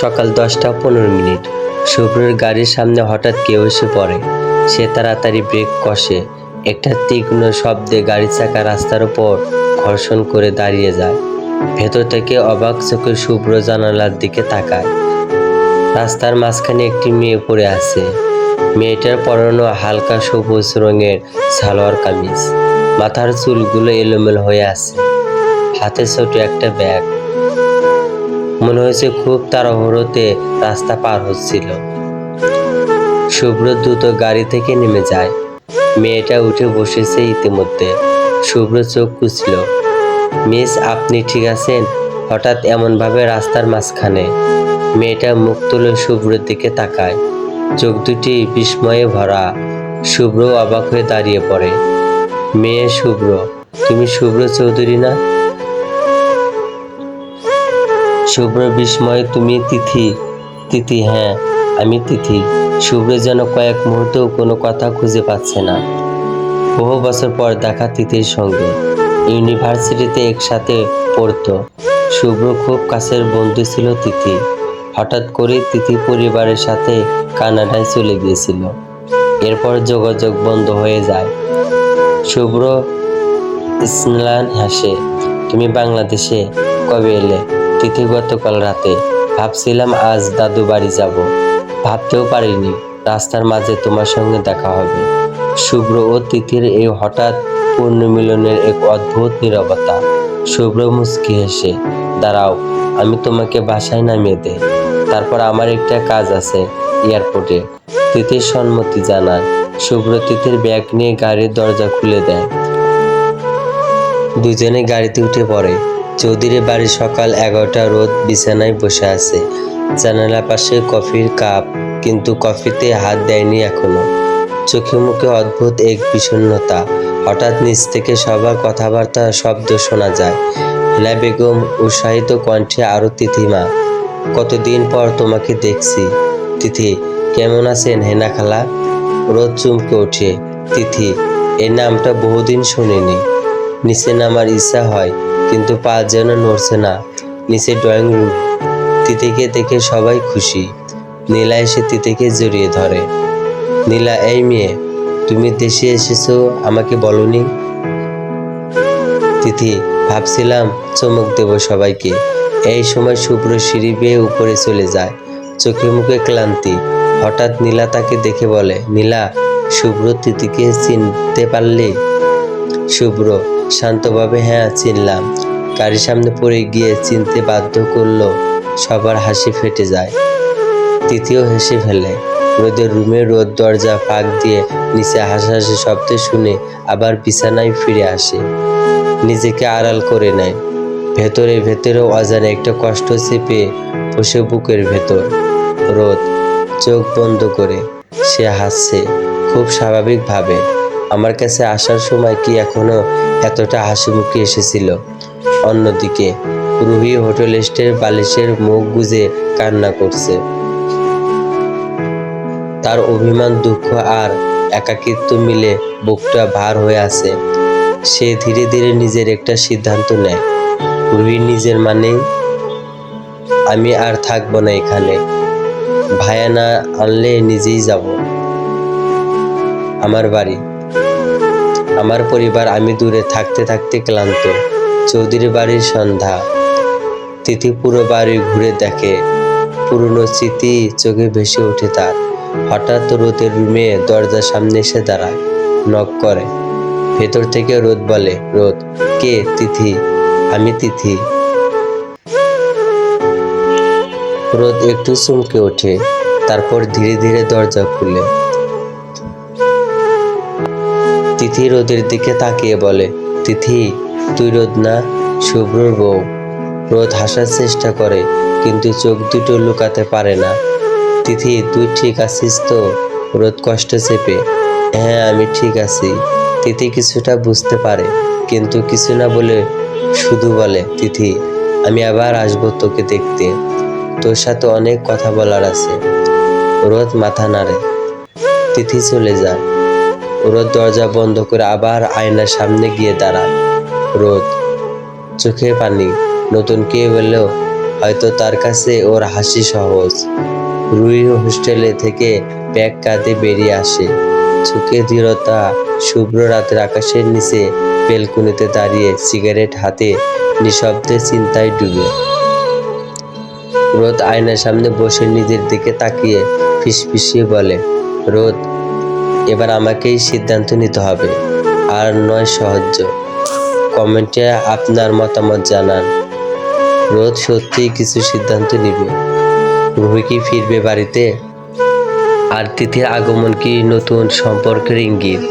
সকাল দশটা পনেরো মিনিট। শুভ্রের গাড়ির সামনে হঠাৎ কেউ এসে পড়ে। সে তাড়াতাড়ি ব্রেক কষে। একটা তীক্ষ্ণ শব্দে গাড়ির চাকা রাস্তার উপর ঘর্ষণ করে দাঁড়িয়ে যায়। ভেতর থেকে অবাক চোখে শুভ্র জানালার দিকে তাকায়। রাস্তার মাঝখানে একটি মেয়ে পড়ে আছে। মেয়েটার পরানো হালকা সবুজ রঙের সালোয়ার কামিজ। মাথার চুলগুলো এলোমেলো হয়ে আছে। হাতে ছোট একটা ব্যাগ। মনে হয়েছে খুব তাড়াহুড়োতে রাস্তা পার হচ্ছিল। শুভ্র দ্রুত গাড়ি থেকে নেমে যায়। মেয়েটা উঠে বসেছে ইতিমধ্যে। শুভ্র চোখ কুচল মিস, আপনি ঠিক আছেন? হঠাৎ এমনভাবে রাস্তার মাঝখানে। মেয়েটা মুখ তুলে শুভ্রের দিকে তাকায়। চোখ দুটি বিস্ময়ে ভরা। শুভ্র অবাক হয়ে দাঁড়িয়ে পড়ে। মেয়ে শুভ্র তুমি শুভ্র চৌধুরী না? শুভ্র বিস্ময় তুমি তিথি তিথি হ্যাঁ আমি তিথি। শুভ্র যেন কয়েক মুহূর্তেও কোনো কথা খুঁজে পাচ্ছে না। বহু বছর পর দেখা তিথির সঙ্গে। ইউনিভার্সিটিতে একসাথে পড়ত। শুভ্র খুব কাছের বন্ধু ছিল তিথি। হঠাৎ করে তিথি পরিবারের সাথে কানাডায় চলে গিয়েছিল। এরপর যোগাযোগ বন্ধ হয়ে যায়। শুভ্র স্নান হাসে, তুমি বাংলাদেশে কবে এলে? তিথি গতকাল রাতে ভাবছিলাম আজ দাদু বাড়ি যাব। ভাবতেও পারিনি রাস্তার মাঝে তোমার সঙ্গে দেখা হবে। শুভ্র ও তিথির এই হঠাৎ পূর্ণমিলনের এক অদ্ভুত নীরবতা। শুভ্র মুচকি হেসে, দাঁড়াও, আমি তোমাকে বাসায় নামিয়ে দেই। তারপর আমার একটা কাজ আছে এয়ারপোর্টে। তিথির সম্মতি জানায়। শুভ্র তিথির ব্যাগ নিয়ে গাড়ির দরজা খুলে দেয়। দুজনে গাড়িতে উঠে পড়ে। চৌধুরী বাড়ির সকাল এগারোটা রোদ বিছানায় বসে আছে। জানালার পাশে কফির কাপ, কিন্তু কফিতে হাত দেয়নি এখনও। চোখে মুখে অদ্ভুত এক বিষণ্ণতা। হঠাৎ নিচ থেকে সবার কথাবার্তা শব্দ শোনা যায়। হেলা বেগম উৎসাহিত কণ্ঠে আরও তিথিমা কতদিন পর তোমাকে দেখছি। তিথি, কেমন আছেন হেনা খালা? রোদ চুমকে ওঠে। তিথি এই নামটা বহুদিন শুনিনি। নিচে নামার ইচ্ছা হয় কিন্তু পা যেন নড়ছে না। নিচে ড্রয়িং রুম তিথিকে দেখে সবাই খুশি। নীলা এসে তিথিকে জড়িয়ে ধরে। নীলা, এই মেয়ে, তুমি দেশে এসেছ, আমাকে বলনি? তিথি ভাবছিলাম চমক দেব সবাইকে। এই সময় শুভ্র সিঁড়ি বেয়ে উপরে চলে যায়। চোখে মুখে ক্লান্তি। হঠাৎ নীলা তাকে দেখে বলে, নীলা, শুভ্র তিথিকে চিনতে পারলে? শুভ্র, শান্তভাবে হ্যাঁ চিনলাম। গাড়ির সামনে পড়ে গিয়ে চিনতে বাধ্য করল, সবার হাসি ফেটে যায়। তৃতীয় হেসে ফেলে, রোদের রুমে রোদ দরজা ফাঁক দিয়ে নিচে হাসাহাসি শব্দ শুনে আবার বিছানায় ফিরে আসে। নিজেকে আড়াল করে নেয়। ভেতরে ভেতরেও অজানে একটা কষ্ট চেপে বসে বুকের ভেতর। রোদ, চোখ বন্ধ করে, সে হাসছে, খুব স্বাভাবিকভাবে। আমার কাছে আসার সময় কি এখনও এতটা হাসি মুখে এসেছিল? অন্যদিকে, রুহি হোটেল স্টের বালিশের মুখ গুজে কান্না করছে। তার অভিমান, দুঃখ আর একাকিত্ব মিলে বুকটা ভার হয়ে আছে। সে ধীরে ধীরে নিজের একটা সিদ্ধান্ত নেয়। রুহি নিজের মানে আমি আর থাকব না এখানে। ভায়া না আনলে নিজেই যাব। আমার বাড়ি। আমার পরিবার আমি দূরে থাকতে থাকতে ক্লান্ত। চৌধুরী বাড়ির সন্ধ্যা। তিথি পুরো বাড়ি ঘুরে দেখে। পুরনো স্মৃতি চোখে ভেসে ওঠে তার। হঠাৎ রোদের রুমে দরজার সামনে এসে দাঁড়ায়। নক করে। ভেতর থেকে রোদ বলে, রোদ, কে তিথি? আমি তিথি। রোদ একটু চমকে ওঠে। তারপর ধীরে ধীরে দরজা খুলে। তিথি রোদের দিকে তাকিয়ে বলে, তিথি, তুই রোদ না, শুভ্রর বউ। রোদ হাসার চেষ্টা করে, কিন্তু চোখ দুটো লুকাতে পারে না। তিথি, তুই ঠিক আছিস তো? রোদ কষ্ট চেপে হ্যাঁ আমি ঠিক আছি। তিথি কিছুটা বুঝতে পারে, কিন্তু কিছু না বলে শুধু বলে, তিথি, আমি আবার আসব তোকে দেখতে। তোর সাথে অনেক কথা বলার আছে। রোদ মাথা নাড়ে। তিথি চলে যায়। রোদ দরজা বন্ধ করে আবার আয়নার সামনে গিয়ে দাঁড়ায়। রোদ, চোখে পানি। নতুন কেউ এলেও হয়তো তার কাছে ওর হাসি সহজ। রুই হোস্টেলে থেকে ব্যাগ কাঁধে বেরিয়ে আসে। চোখে দৃঢ়তা, শুভ্র রাতের আকাশের নিচে বেলকুনিতে দাঁড়িয়ে সিগারেট হাতে নিঃশব্দে চিন্তায় ডুবে। রোদ আয়নার সামনে বসে নিজের দিকে তাকিয়ে ফিসফিসিয়ে বলে, রোদ এবার আমাকেই সিদ্ধান্ত নিতে হবে, আর নয় সহজ। কমেন্টে আপনার মতামত জানান। রোদ সত্যিই কিছু সিদ্ধান্ত নিবে। রুহি কি ফিরবে বাড়িতে? আর তিথির আগমন কি নতুন সম্পর্কের ইঙ্গিত?